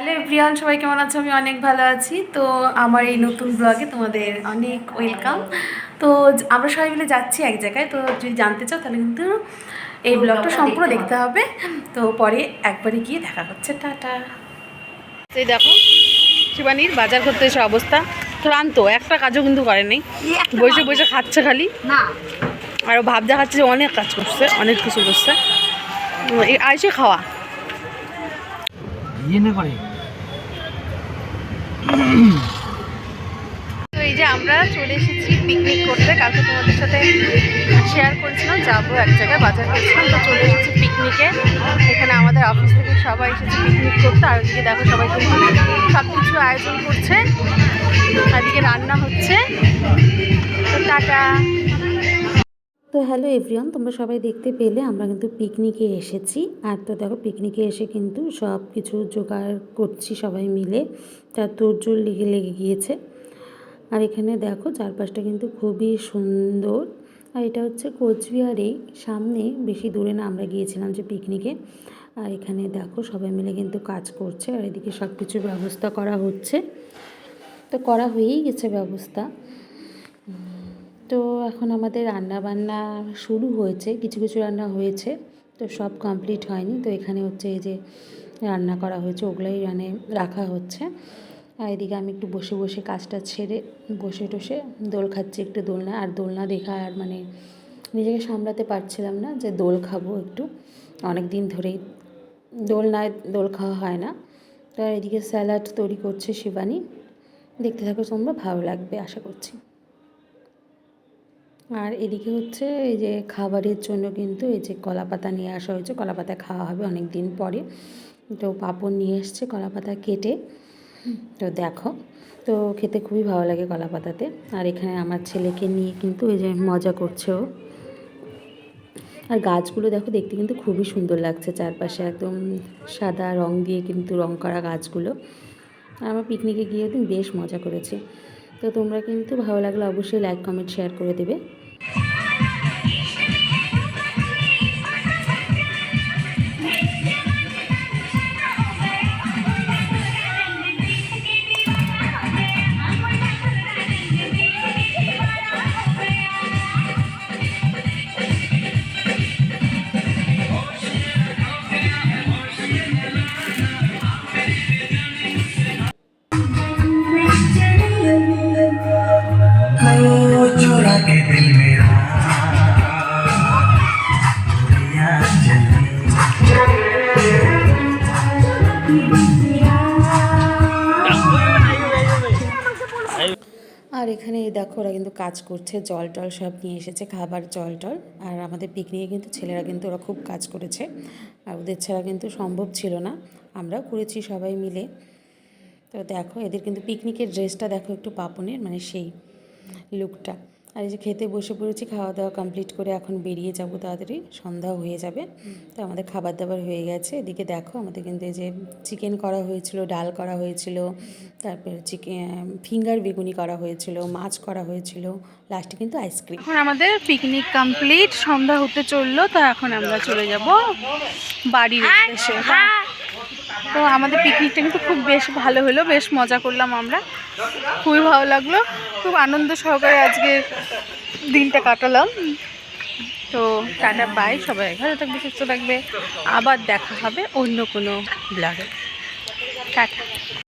Hello Priyan সবাই কেমন আছো? আমি অনেক ভালো আছি। তো আমার এই নতুন ব্লগে তোমাদের অনেক ওয়েলকাম তো আমরা সবাই মিলে যাচ্ছি এক জায়গায়। তো যদি জানতে চাও তাহলে কিন্তু এই ব্লগটা সম্পূর্ণ দেখতে হবে। তো পরে একবারে গিয়ে দেখা হচ্ছে। টাটা। এই দেখো শিবানীর বাজার করতে এসে অবস্থা। ক্লান্ত একটা কাজও কিন্তু করেনি। বসে বসে খাচ্ছে খালি। না। আর ও ভাব দেখাচ্ছে যে অনেক কাজ করছে অনেক কিছু করছে। আইসে খাওয়া। ইয়ে না করে। তো এই যে আমরা চলে এসেছি পিকনিক করতে। কালকে তোমাদের সাথে শেয়ার করেছিলাম, যাব এক জায়গায়, বাজার করছিলাম। তো চলে এসেছি পিকনিকে এখানে আমাদের অফিস থেকে সবাই এসেছে পিকনিক করতে। আর ওদিকে দেখো সবাই কিন্তু সব কিছু আয়োজন করছে। এদিকে রান্না হচ্ছে। তো টাটা। তো হ্যালো এভরিওয়ান তোমরা সবাই দেখতে পেলে, আমরা কিন্তু পিকনিকে এসেছি। আর তো দেখো পিকনিকে এসে কিন্তু সব কিছু জোগাড় করছি সবাই মিলে। তার তোরজোর লেগে লেগে গিয়েছে। আর এখানে দেখো, চারপাশটা কিন্তু খুবই সুন্দর। আর এটা হচ্ছে কোচবিহারেই সামনে বেশি দূরে না, আমরা গিয়েছিলাম যে পিকনিকে আর এখানে দেখো, সবাই মিলে কিন্তু কাজ করছে, আর এদিকে সব কিছুর ব্যবস্থা করা হচ্ছে। তো করা হয়েই গেছে ব্যবস্থা। তো এখন আমাদের রান্না বান্না শুরু হয়েছে, কিছু কিছু রান্না হয়েছে, তো সব কমপ্লিট হয়নি। তো এখানে হচ্ছে এই যে রান্না করা হয়েছে, ওগুলোই মানে রাখা হচ্ছে। আর এদিকে আমি একটু বসে বসে কাজটা ছেড়ে বসে টসে দোল খাচ্ছি একটু দোলনা। আর দোলনা দেখা আর মানে নিজেকে সামলাতে পারছিলাম না যে দোল খাব একটু। অনেক দিন ধরেই দোলনায় দোল খাওয়া হয় না। তো এদিকে স্যালাড তৈরি করছে শিবানী। দেখতে থাকো তোমরা, ভালো লাগবে আশা করছি। আর এদিকে হচ্ছে এই যে খাবারের জন্য কিন্তু এই যে কলা পাতা নিয়ে আসা হয়েছে। কলা পাতা খাওয়া হবে অনেক দিন পরে। তো পাঁপড় নিয়ে এসছে কলা পাতা কেটে। তো দেখো, তো খেতে খুবই ভালো লাগে কলা পাতাতে আর এখানে আমার ছেলেকে নিয়ে কিন্তু এই যে মজা করছে ও। আর গাছগুলো দেখো, দেখতে কিন্তু খুবই সুন্দর লাগছে চারপাশে। একদম সাদা রং দিয়ে কিন্তু রং করা গাছগুলো। আর আমরা পিকনিকে গিয়ে বেশ মজা করেছি। তো তোমরা কিন্তু ভালো লাগলে অবশ্যই লাইক কমেন্ট শেয়ার করে দেবে। আর এখানে দেখো ওরা কিন্তু কাজ করছে, জল টল সব নিয়ে এসেছে, খাবার, জল টল। আর আমাদের পিকনিকে কিন্তু ছেলেরা কিন্তু ওরা খুব কাজ করেছে। আর ওদের ছাড়া কিন্তু সম্ভব ছিল না। আমরাও করেছি সবাই মিলে। তো দেখো এদের কিন্তু পিকনিকের ড্রেসটা দেখো একটু পাপনের মানে সেই লুকটা আর এই যে খেতে বসে পড়েছি খাওয়া দাওয়া কমপ্লিট করে এখন বেরিয়ে যাব তাড়াতাড়ি। সন্ধ্যা হয়ে যাবে। তো আমাদের খাবার দাবার হয়ে গেছে। এদিকে দেখো আমাদের কিন্তু এই যে চিকেন করা হয়েছিল ডাল করা হয়েছিল তারপর চিকেন ফিঙ্গার বেগুনি করা হয়েছিল মাছ করা হয়েছিল লাস্টে কিন্তু আইসক্রিম এখন আমাদের পিকনিক কমপ্লিট সন্ধ্যা হতে চলল তো এখন আমরা চলে যাব বাড়ির উদ্দেশ্যে। তো আমাদের পিকনিকটা কিন্তু খুব বেশ ভালো হলো, বেশ মজা করলাম আমরা। খুবই ভালো লাগল, খুব আনন্দ সহকারে আজকে দিনটা কাটালাম। তো টাটা বাই সবাই ভালো থাকবে, সুস্থ থাকবে। আবার দেখা হবে অন্য কোনো ব্লগে টাটা।